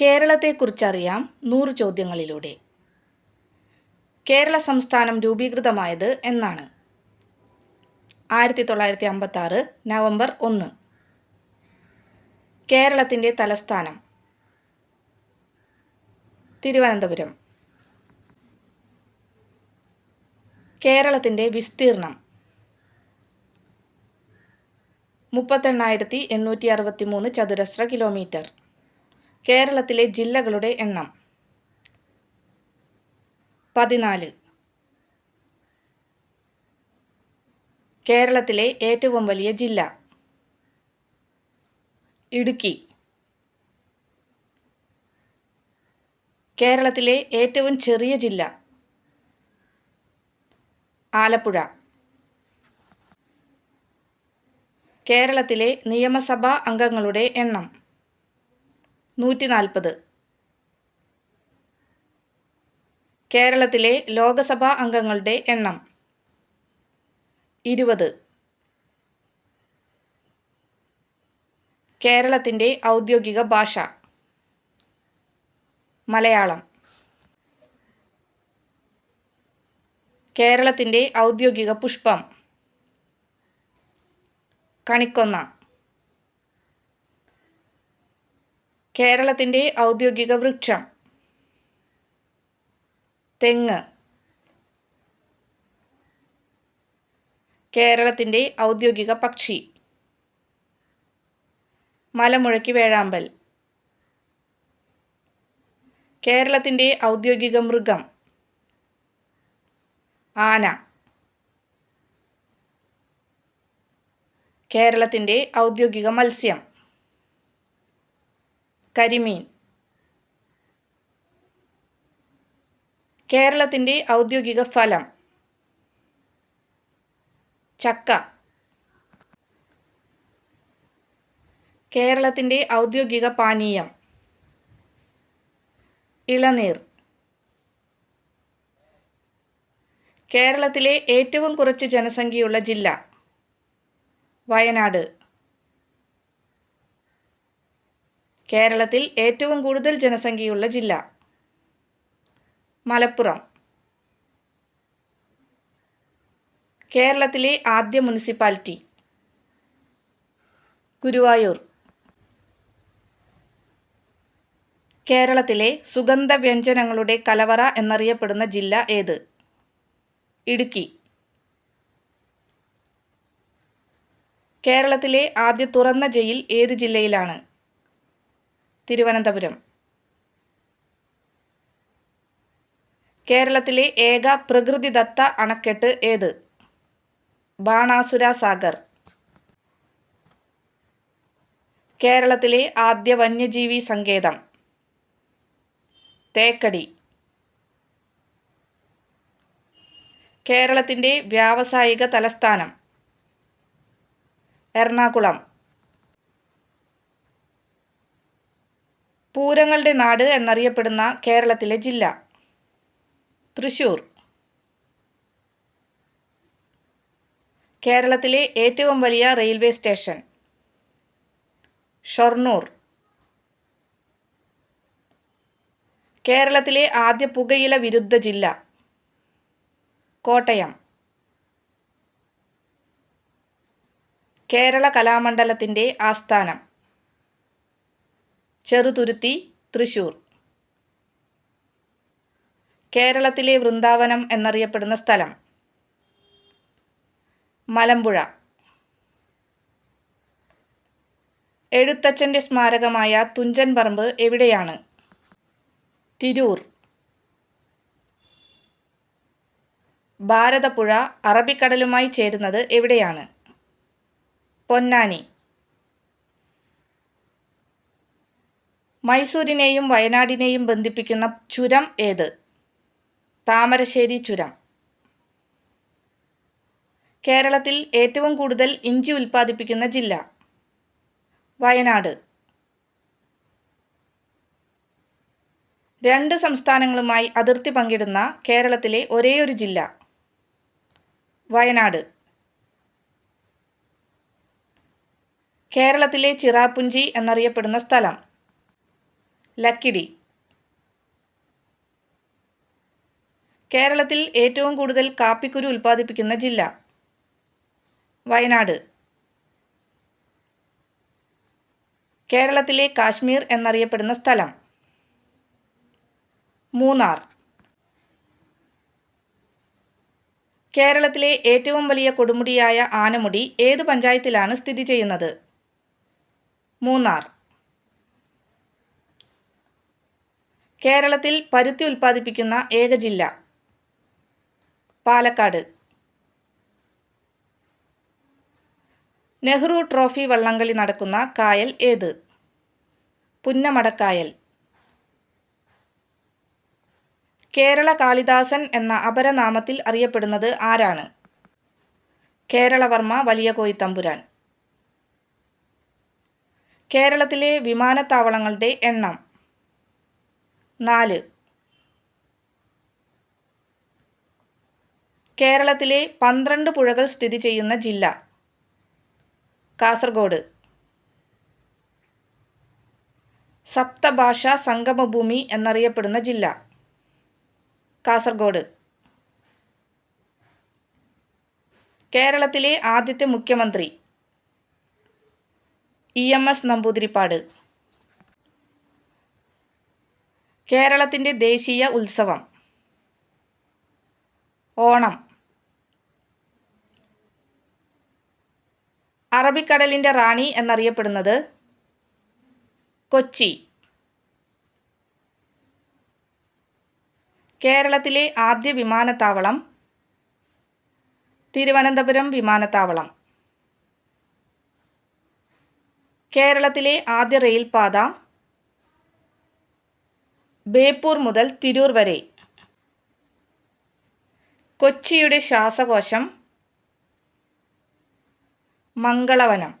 കേരളത്തെക്കുറിച്ചറിയാം നൂറ് ചോദ്യങ്ങളിലൂടെ. കേരള സംസ്ഥാനം രൂപീകൃതമായത് എന്നാണ്. ആയിരത്തി തൊള്ളായിരത്തി അമ്പത്താറ് നവംബർ ഒന്ന്. കേരളത്തിന്റെ തലസ്ഥാനം. തിരുവനന്തപുരം. കേരളത്തിന്റെ വിസ്തീർണം. മുപ്പത്തെണ്ണായിരത്തി എണ്ണൂറ്റി അറുപത്തി മൂന്ന് ചതുരശ്ര കിലോമീറ്റർ. കേരളത്തിലെ ജില്ലകളുടെ എണ്ണം. പതിനാല്. കേരളത്തിലെ ഏറ്റവും വലിയ ജില്ല. ഇടുക്കി. കേരളത്തിലെ ഏറ്റവും ചെറിയ ജില്ല. ആലപ്പുഴ. കേരളത്തിലെ നിയമസഭാ അംഗങ്ങളുടെ എണ്ണം. നൂറ്റി നാൽപ്പത് കേരളത്തിലെ ലോകസഭാ അംഗങ്ങളുടെ എണ്ണം ഇരുപത്. കേരളത്തിന്റെ ഔദ്യോഗിക ഭാഷ മലയാളം. കേരളത്തിന്റെ ഔദ്യോഗിക പുഷ്പം കണിക്കൊന്ന. കേരളത്തിന്റെ ഔദ്യോഗിക വൃക്ഷം. തെങ്ങ്. കേരളത്തിന്റെ ഔദ്യോഗിക പക്ഷി. മലമുഴക്കി വേഴാമ്പൽ. കേരളത്തിന്റെ ഔദ്യോഗിക മൃഗം. ആന. കേരളത്തിന്റെ ഔദ്യോഗിക മത്സ്യം. കരിമീൻ. കേരളത്തിന്റെ ഔദ്യോഗിക ഫലം. ചക്ക. കേരളത്തിന്റെ ഔദ്യോഗിക പാനീയം. ഇളനീർ. കേരളത്തിലെ ഏറ്റവും കുറച്ച് ജനസംഖ്യയുള്ള ജില്ല വയനാട്. കേരളത്തിൽ ഏറ്റവും കൂടുതൽ ജനസംഖ്യയുള്ള ജില്ല. മലപ്പുറം. കേരളത്തിലെ ആദ്യ മുനിസിപ്പാലിറ്റി. ഗുരുവായൂർ. കേരളത്തിലെ സുഗന്ധ വ്യഞ്ജനങ്ങളുടെ കലവറ എന്നറിയപ്പെടുന്ന ജില്ല ഏത്? ഇടുക്കി. കേരളത്തിലെ ആദ്യ തുറന്ന ജയിൽ ഏത് ജില്ലയിലാണ്? തിരുവനന്തപുരം. കേരളത്തിലെ ഏക പ്രകൃതിദത്ത അണക്കെട്ട് ഏത്? ബാണാസുര സാഗർ കേരളത്തിലെ ആദ്യ വന്യജീവി സങ്കേതം. തേക്കടി. കേരളത്തിന്റെ വ്യാവസായിക തലസ്ഥാനം. എറണാകുളം. പൂരങ്ങളുടെ നാട് എന്നറിയപ്പെടുന്ന കേരളത്തിലെ ജില്ല. തൃശൂർ. കേരളത്തിലെ ഏറ്റവും വലിയ റെയിൽവേ സ്റ്റേഷൻ. ഷൊർണൂർ. കേരളത്തിലെ ആദ്യ പുകയില വിരുദ്ധ ജില്ല. കോട്ടയം. കേരള കലാമണ്ഡലത്തിന്റെ ആസ്ഥാനം. ചെറുതുരുത്തി തൃശൂർ. കേരളത്തിലെ വൃന്ദാവനം എന്നറിയപ്പെടുന്ന സ്ഥലം. മലമ്പുഴ. എഴുത്തച്ഛന്റെ സ്മാരകമായ തുഞ്ചൻ പറമ്പ് എവിടെയാണ്? തിരൂർ. ഭാരതപ്പുഴ അറബിക്കടലുമായി ചേരുന്നത് എവിടെയാണ്? പൊന്നാനി. മൈസൂരിനെയും വയനാടിനെയും ബന്ധിപ്പിക്കുന്ന ചുരം ഏത്? താമരശ്ശേരി ചുരം. കേരളത്തിൽ ഏറ്റവും കൂടുതൽ ഇഞ്ചി ഉൽപ്പാദിപ്പിക്കുന്ന ജില്ല? വയനാട്. രണ്ട് സംസ്ഥാനങ്ങളുമായി അതിർത്തി പങ്കിടുന്ന കേരളത്തിലെ ഒരേയൊരു ജില്ല? വയനാട്. കേരളത്തിലെ ചിറാപ്പുഞ്ചി എന്നറിയപ്പെടുന്ന സ്ഥലം. ലക്കിടി. കേരളത്തിൽ ഏറ്റവും കൂടുതൽ കാപ്പിക്കുരു ഉൽപ്പാദിപ്പിക്കുന്ന ജില്ല. വയനാട്. കേരളത്തിലെ കാശ്മീർ എന്നറിയപ്പെടുന്ന സ്ഥലം. മൂന്നാർ. കേരളത്തിലെ ഏറ്റവും വലിയ കൊടുമുടിയായ ആനമുടി ഏത് പഞ്ചായത്തിലാണ് സ്ഥിതി ചെയ്യുന്നത്? മൂന്നാർ. കേരളത്തിൽ പരുത്തി ഉൽപ്പാദിപ്പിക്കുന്ന ഏക ജില്ല പാലക്കാട്. നെഹ്റു ട്രോഫി വള്ളംകളി നടക്കുന്ന കായൽ ഏത്? പുന്നമടക്കായൽ. കേരള കാളിദാസൻ എന്ന അപരനാമത്തിൽ അറിയപ്പെടുന്നത് ആരാണ്? കേരളവർമ്മ വലിയ കോയിത്തമ്പുരാൻ കേരളത്തിലെ വിമാനത്താവളങ്ങളുടെ എണ്ണം നാല്. കേരളത്തിലെ പന്ത്രണ്ട് പുഴകൾ സ്ഥിതി ചെയ്യുന്ന ജില്ല. കാസർഗോഡ്. സപ്തഭാഷാ സംഗമഭൂമി എന്നറിയപ്പെടുന്ന ജില്ല. കാസർഗോഡ്. കേരളത്തിലെ ആദ്യത്തെ മുഖ്യമന്ത്രി. E M S Namboodiripad. കേരളത്തിന്റെ ദേശീയ ഉത്സവം. ഓണം. അറബിക്കടലിന്റെ റാണി എന്നറിയപ്പെടുന്നത് കൊച്ചി. കേരളത്തിലെ ആദ്യ വിമാനത്താവളം തിരുവനന്തപുരം വിമാനത്താവളം. കേരളത്തിലെ ആദ്യ റെയിൽപാത ബേപ്പൂർ മുതൽ തിരൂർ വരെ. കൊച്ചിയുടെ ശ്വാസകോശം. മംഗളവനം.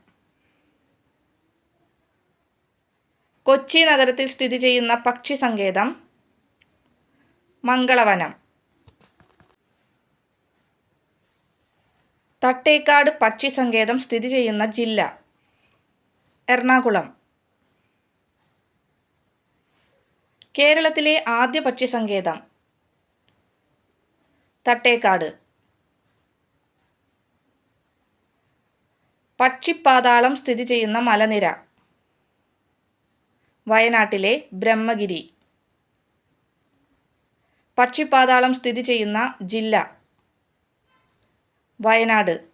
കൊച്ചി നഗരത്തിൽ സ്ഥിതി ചെയ്യുന്ന പക്ഷി സങ്കേതം. മംഗളവനം. തട്ടേക്കാട് പക്ഷി സങ്കേതം സ്ഥിതി ചെയ്യുന്ന ജില്ല. എറണാകുളം. കേരളത്തിലെ ആദ്യ പക്ഷി സങ്കേതം തട്ടേക്കാട്. പക്ഷിപ്പാതാളം സ്ഥിതി ചെയ്യുന്ന മലനിര. വയനാട്ടിലെ ബ്രഹ്മഗിരി. പക്ഷിപ്പാതാളം സ്ഥിതി ചെയ്യുന്ന ജില്ല. വയനാട്.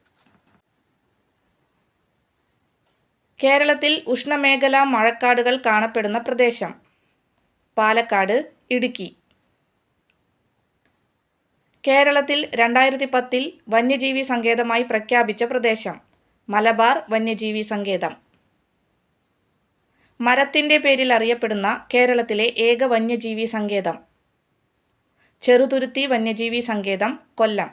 കേരളത്തിൽ ഉഷ്ണമേഖലാ മഴക്കാടുകൾ കാണപ്പെടുന്ന പ്രദേശം. പാലക്കാട് ഇടുക്കി. കേരളത്തിൽ രണ്ടായിരത്തി പത്തിൽ വന്യജീവി സങ്കേതമായി പ്രഖ്യാപിച്ച പ്രദേശം മലബാർ വന്യജീവി സങ്കേതം. മരത്തിന്റെ പേരിൽ അറിയപ്പെടുന്ന കേരളത്തിലെ ഏക വന്യജീവി സങ്കേതം. ചെറുതുരുത്തി വന്യജീവി സങ്കേതം കൊല്ലം.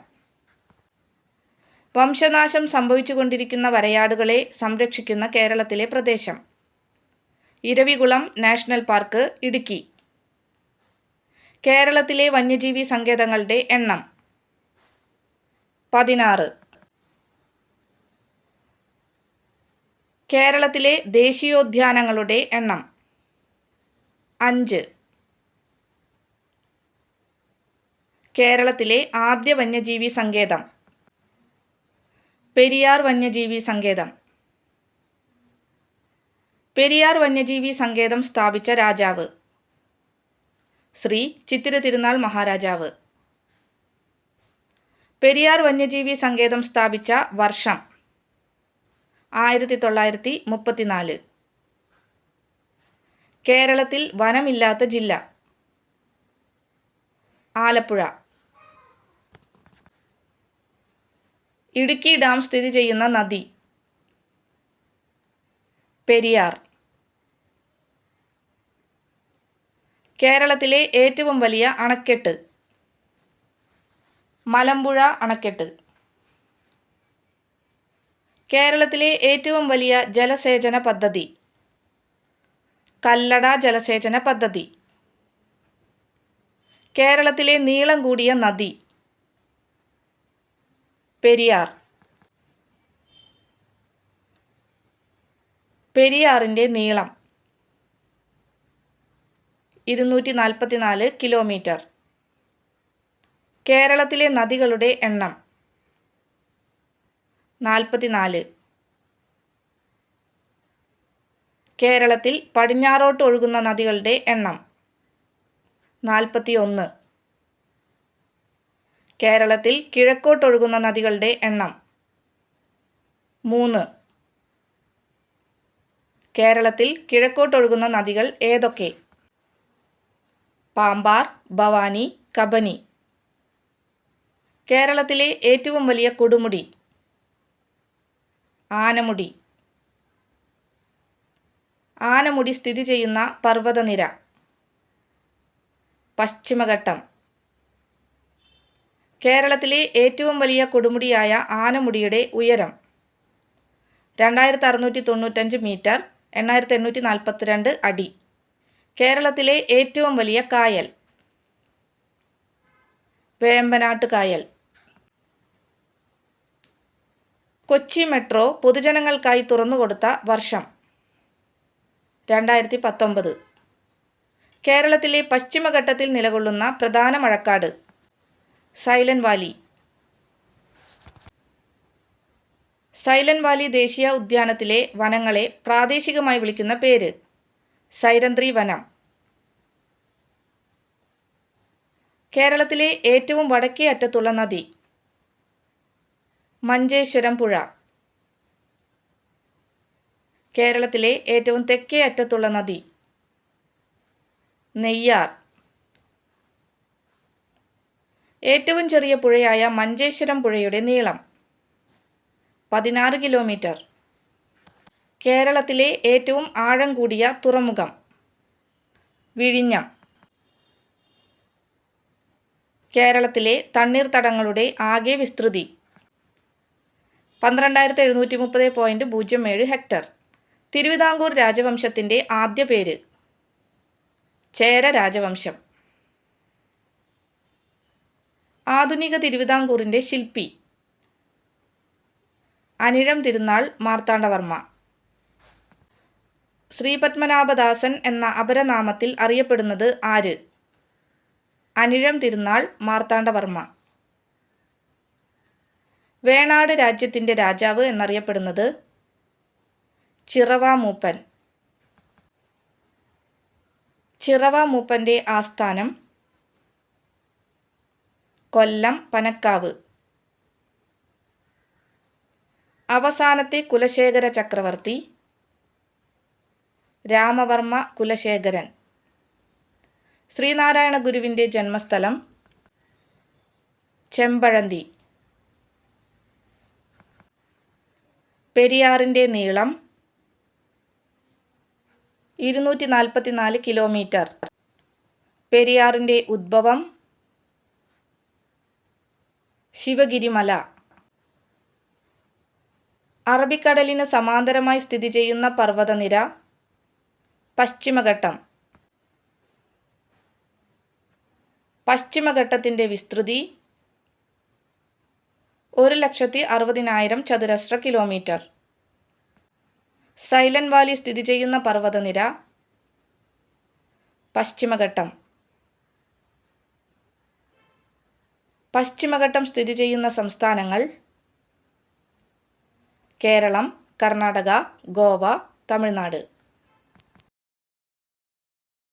വംശനാശം സംഭവിച്ചുകൊണ്ടിരിക്കുന്ന വരയാടുകളെ സംരക്ഷിക്കുന്ന കേരളത്തിലെ പ്രദേശം. Eravikulam national park Idukki. കേരളത്തിലെ വന്യജീവി സങ്കേതങ്ങളുടെ എണ്ണം. പതിനാറ്. കേരളത്തിലെ ദേശീയോദ്യാനങ്ങളുടെ എണ്ണം. അഞ്ച്. കേരളത്തിലെ ആദ്യ വന്യജീവി സങ്കേതം. പെരിയാർ വന്യജീവി സങ്കേതം. പെരിയാർ വന്യജീവി സങ്കേതം സ്ഥാപിച്ച രാജാവ്. ശ്രീ ചിത്തിര തിരുനാൾ മഹാരാജാവ്. പെരിയാർ വന്യജീവി സങ്കേതം സ്ഥാപിച്ച വർഷം ആയിരത്തി തൊള്ളായിരത്തി മുപ്പത്തിനാല് കേരളത്തിൽ വനമില്ലാത്ത ജില്ല. ആലപ്പുഴ. ഇടുക്കി ഡാം സ്ഥിതി ചെയ്യുന്ന നദി. പെരിയാർ. കേരളത്തിലെ ഏറ്റവും വലിയ അണക്കെട്ട്. മലമ്പുഴ അണക്കെട്ട്. കേരളത്തിലെ ഏറ്റവും വലിയ ജലസേചന പദ്ധതി. കല്ലട ജലസേചന പദ്ധതി. കേരളത്തിലെ നീളം കൂടിയ നദി. പെരിയാർ. പെരിയാറിന്റെ നീളം. ഇരുന്നൂറ്റി നാൽപ്പത്തിനാല് കിലോമീറ്റർ. കേരളത്തിലെ നദികളുടെ എണ്ണം നാൽപ്പത്തിനാല് കേരളത്തിൽ പടിഞ്ഞാറോട്ട് ഒഴുകുന്ന നദികളുടെ എണ്ണം നാൽപ്പത്തി ഒന്ന് കേരളത്തിൽ കിഴക്കോട്ടൊഴുകുന്ന നദികളുടെ എണ്ണം മൂന്ന്. കേരളത്തിൽ കിഴക്കോട്ടൊഴുകുന്ന നദികൾ ഏതൊക്കെ? പാമ്പാർ ഭവാനി കബനി. കേരളത്തിലെ ഏറ്റവും വലിയ കൊടുമുടി. ആനമുടി. ആനമുടി സ്ഥിതി ചെയ്യുന്ന പർവതനിര. പശ്ചിമഘട്ടം. കേരളത്തിലെ ഏറ്റവും വലിയ കൊടുമുടിയായ ആനമുടിയുടെ ഉയരം രണ്ടായിരത്തി അറുന്നൂറ്റി തൊണ്ണൂറ്റഞ്ച് മീറ്റർ എണ്ണായിരത്തി എണ്ണൂറ്റി നാൽപ്പത്തിരണ്ട് അടി. കേരളത്തിലെ ഏറ്റവും വലിയ കായൽ. വേമ്പനാട്ട് കായൽ. കൊച്ചി മെട്രോ പൊതുജനങ്ങൾക്കായി തുറന്നുകൊടുത്ത വർഷം. രണ്ടായിരത്തി പത്തൊമ്പത് കേരളത്തിലെ പശ്ചിമഘട്ടത്തിൽ നിലകൊള്ളുന്ന പ്രധാന മഴക്കാട്. Silent Valley. സൈലന്റ് വാലി ദേശീയ ഉദ്യാനത്തിലെ വനങ്ങളെ പ്രാദേശികമായി വിളിക്കുന്ന പേര്. സൈരന്ത്രി വനം. കേരളത്തിലെ ഏറ്റവും വടക്കേ അറ്റത്തുള്ള നദി മഞ്ചേശ്വരം പുഴ. കേരളത്തിലെ ഏറ്റവും തെക്കേ അറ്റത്തുള്ള നദി നെയ്യാർ. ഏറ്റവും ചെറിയ പുഴയായ മഞ്ചേശ്വരം പുഴയുടെ നീളം പതിനാറ് കിലോമീറ്റർ. കേരളത്തിലെ ഏറ്റവും ആഴം കൂടിയ തുറമുഖം. വിഴിഞ്ഞം. കേരളത്തിലെ തണ്ണീർത്തടങ്ങളുടെ ആകെ വിസ്തൃതി. പന്ത്രണ്ടായിരത്തി എഴുന്നൂറ്റി മുപ്പത് പോയിന്റ് പൂജ്യം ഏഴ് ഹെക്ടർ. തിരുവിതാംകൂർ രാജവംശത്തിന്റെ ആദ്യ പേര്. ചേര രാജവംശം. ആധുനിക തിരുവിതാംകൂറിന്റെ ശില്പി. അനിഴം തിരുനാൾ മാർത്താണ്ഡവർമ്മ. ശ്രീപത്മനാഭദാസൻ എന്ന അപരനാമത്തിൽ അറിയപ്പെടുന്നത് ആര്? അനിഴം തിരുനാൾ മാർത്താണ്ഡവർമ്മ. വേണാട് രാജ്യത്തിന്റെ രാജാവ് എന്നറിയപ്പെടുന്നത് ചിറവ മൂപ്പൻ ചിറവ മൂപ്പന്റെ ആസ്ഥാനം കൊല്ലം പനക്കാവ്. അവസാനത്തെ കുലശേഖര ചക്രവർത്തി രാമവർമ്മ കുലശേഖരൻ. ശ്രീനാരായണ ഗുരുവിന്റെ ജന്മസ്ഥലം ചെമ്പഴന്തി. പെരിയാറിന്റെ നീളം ഇരുന്നൂറ്റി നാൽപ്പത്തി നാല് കിലോമീറ്റർ. പെരിയാറിന്റെ ഉദ്ഭവം ശിവഗിരിമല. അറബിക്കടലിന് സമാന്തരമായി സ്ഥിതി ചെയ്യുന്ന പർവതനിര പശ്ചിമഘട്ടം. പശ്ചിമഘട്ടത്തിന്റെ വിസ്തൃതി ഒരു ലക്ഷത്തി അറുപതിനായിരം ചതുരശ്ര കിലോമീറ്റർ. സൈലൻ വാലി സ്ഥിതി ചെയ്യുന്ന പർവതനിര പശ്ചിമഘട്ടം. പശ്ചിമഘട്ടം സ്ഥിതി ചെയ്യുന്ന സംസ്ഥാനങ്ങൾ കേരളം കർണാടക ഗോവ തമിഴ്നാട്.